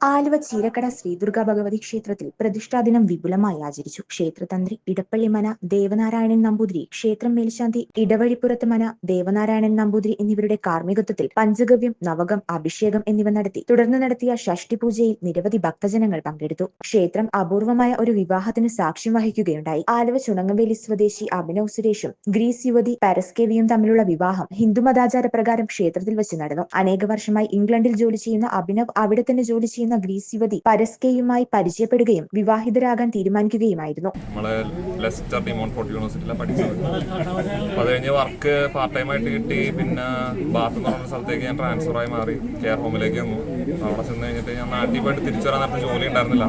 ആലുവ ചീരക്കട ശ്രീ ദുർഗാ ഭഗവതി ക്ഷേത്രത്തിൽ പ്രതിഷ്ഠാദിനം വിപുലമായി ആചരിച്ചു. ക്ഷേത്രതന്ത്രി ഇടപ്പള്ളി മന ദേവനാരായണൻ നമ്പൂതിരി ക്ഷേത്രം മേൽശാന്തി ഇടവഴിപ്പുറത്ത് മന ദേവനാരായണൻ നമ്പൂതിരി എന്നിവരുടെ കാർമ്മികത്വത്തിൽ പഞ്ചഗവ്യം നവകം അഭിഷേകം എന്നിവ നടത്തി തുടർന്ന് നടത്തിയ ഷഷ്ടി പൂജയിൽ നിരവധി ഭക്തജനങ്ങൾ പങ്കെടുത്തു. ക്ഷേത്രം അപൂർവമായ ഒരു വിവാഹത്തിന് സാക്ഷ്യം വഹിക്കുകയുണ്ടായി. ആലുവ ചുണങ്ങവേലി സ്വദേശി അഭിനവ് സുരേഷും ഗ്രീസ് യുവതി പരസ്കേവിയും തമ്മിലുള്ള വിവാഹം ഹിന്ദുമതാചാര പ്രകാരം ക്ഷേത്രത്തിൽ വെച്ച് നടന്നു. അനേക വർഷമായി ഇംഗ്ലണ്ടിൽ ജോലി ചെയ്യുന്ന അഭിനവ് അവിടെ തന്നെ ജോലി ചെയ്യുന്ന ഗ്രീസ് യുവതി പരസ്കയുമായി പരിചയപ്പെടുകയും വിവാഹിതരാകാൻ തീരുമാനിക്കുകയുമായിരുന്നു. നമ്മൾ ലെസ്റ്റർ ഡിമോൺ ഫോർട്ട് യൂണിവേഴ്സിറ്റിയിലാണ് പഠിച്ചത്. അത് കഴിഞ്ഞ് വർക്ക് പാർട്ട് ടൈം ആയിട്ട് കിട്ടി. പിന്നെ ബാത്ത് എന്ന് പറഞ്ഞ സ്ഥലത്തേക്ക് ഞാൻ ട്രാൻസ്ഫർ ആയി മാറി. കെയർ ഹോമിലേക്ക് വന്നു. അവിടെ ചെന്ന് കഴിഞ്ഞിട്ട് ഞാൻ നാട്ടിൽ പോയിട്ട് തിരിച്ചു നേരത്തെ ജോലി ഉണ്ടായിരുന്നില്ല.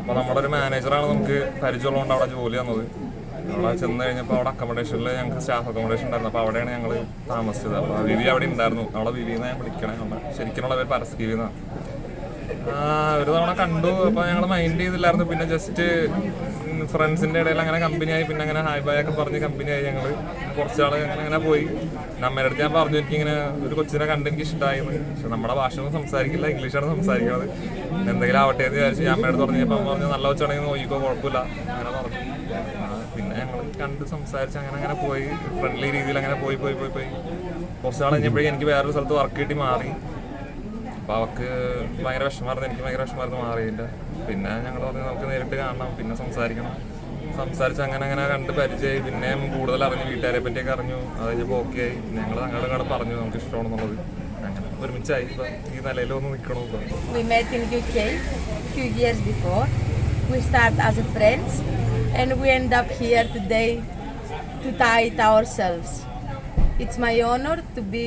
അപ്പോൾ നമ്മുടെ ഒരു മാനേജറാണ് നമുക്ക് പരിചയമുള്ളതുകൊണ്ട് അവിടെ ജോലി തന്നത്. അവിടെ ചെന്ന് കഴിഞ്ഞപ്പോൾ അവിടെ അക്കോമഡേഷനിൽ ഞങ്ങൾക്ക് സ്റ്റാഫ് അക്കോമഡേഷൻ ഉണ്ടായിരുന്നു. അപ്പോൾ അവിടെയാണ് ഞങ്ങൾ താമസിച്ചത്. അപ്പോൾ വിവി അവിടെ ഉണ്ടായിരുന്നു. അവിടെ വിവിന്ന് ഞാൻ വിളിക്കണേ. ശരിക്കും ശരിക്കുള്ള പേര് പരസ്കീവിന്നാണ് ആ, ഒരു തവണ കണ്ടു. അപ്പൊ ഞങ്ങൾ മൈൻഡ് ചെയ്തില്ലായിരുന്നു. പിന്നെ ജസ്റ്റ് ഫ്രണ്ട്സിന്റെ ഇടയിൽ അങ്ങനെ കമ്പനിയായി പിന്നെ അങ്ങനെ ഹായ് ബായ് ഒക്കെ പറഞ്ഞ് കമ്പനിയായി ഞങ്ങൾ കുറച്ചാൾ അങ്ങനെ അങ്ങനെ പോയി. അമ്മയുടെ അടുത്ത് ഞാൻ പറഞ്ഞു എനിക്ക് ഇങ്ങനെ ഒരു കൊച്ചിനെ കണ്ട് എനിക്ക് ഇഷ്ടമായി പക്ഷെ നമ്മുടെ ഭാഷ ഒന്നും സംസാരിക്കില്ല. ഇംഗ്ലീഷാണ് സംസാരിക്കുന്നത് എന്തെങ്കിലും ആവട്ടെ എന്ന് വിചാരിച്ചു ഞാൻ അമ്മയുടെ പറഞ്ഞപ്പോൾ അമ്മ പറഞ്ഞു നല്ല കൊച്ചാണെങ്കിൽ നോക്കിക്കോ കുഴപ്പമില്ല. അങ്ങനെ പറഞ്ഞു. പിന്നെ ഞങ്ങൾ കണ്ട് സംസാരിച്ച് അങ്ങനെ അങ്ങനെ പോയി. ഫ്രണ്ട്ലി രീതിയിൽ അങ്ങനെ പോയി പോയി പോയി പോയി. കുറച്ച് നാൾ കഴിഞ്ഞപ്പോഴേക്കും എനിക്ക് വേറൊരു സ്ഥലത്ത് വർക്ക് കിട്ടി മാറി. അപ്പൊ അവർക്ക് ഭയങ്കര വിഷമായിരുന്നു എനിക്ക് ഭയങ്കര വിഷമായിരുന്നു മാറിയില്ല പിന്നെ ഞങ്ങൾ പറഞ്ഞു നമുക്ക് നേരിട്ട് കാണണം പിന്നെ സംസാരിക്കണം. സംസാരിച്ച് അങ്ങനെ അങ്ങനെ കണ്ട് പരിചയമായി. പിന്നെ കൂടുതൽ അറിഞ്ഞു വീട്ടുകാരെ പറ്റിയൊക്കെ അറിഞ്ഞു. അത് കഴിഞ്ഞപ്പോൾ ഓക്കെ ആയി. ഞങ്ങൾ അങ്ങോട്ട് അങ്ങോട്ട് പറഞ്ഞു നമുക്ക് ഇഷ്ടമാണെന്നുള്ളത്. അങ്ങനെ ഒരുമിച്ചായി. ഈ നിലയിൽ ഒന്ന് നിൽക്കണോ We met in UK few years before. We start as a friends and we end up here today to tie it ourselves. It's my honour to be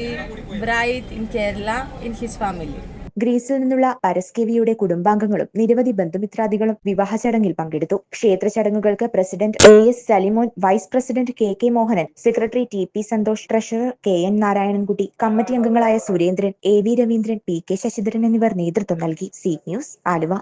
bright in Kerala in his family ഗ്രീസിൽ നിന്നുള്ള പരസ്കേവിയുടെ കുടുംബാംഗങ്ങളും നിരവധി ബന്ധുമിത്രാദികളും വിവാഹ ചടങ്ങിൽ പങ്കെടുത്തു. ക്ഷേത്ര ചടങ്ങുകൾക്ക് president A S Salimon vice president K K Mohanan secretary T P Santhosh treasurer K N Narayanankutty committee അംഗങ്ങളായ Surendran A V Raveendran P K Sasidharan എന്നിവർ നേതൃത്വം നൽകി. C news Aluva.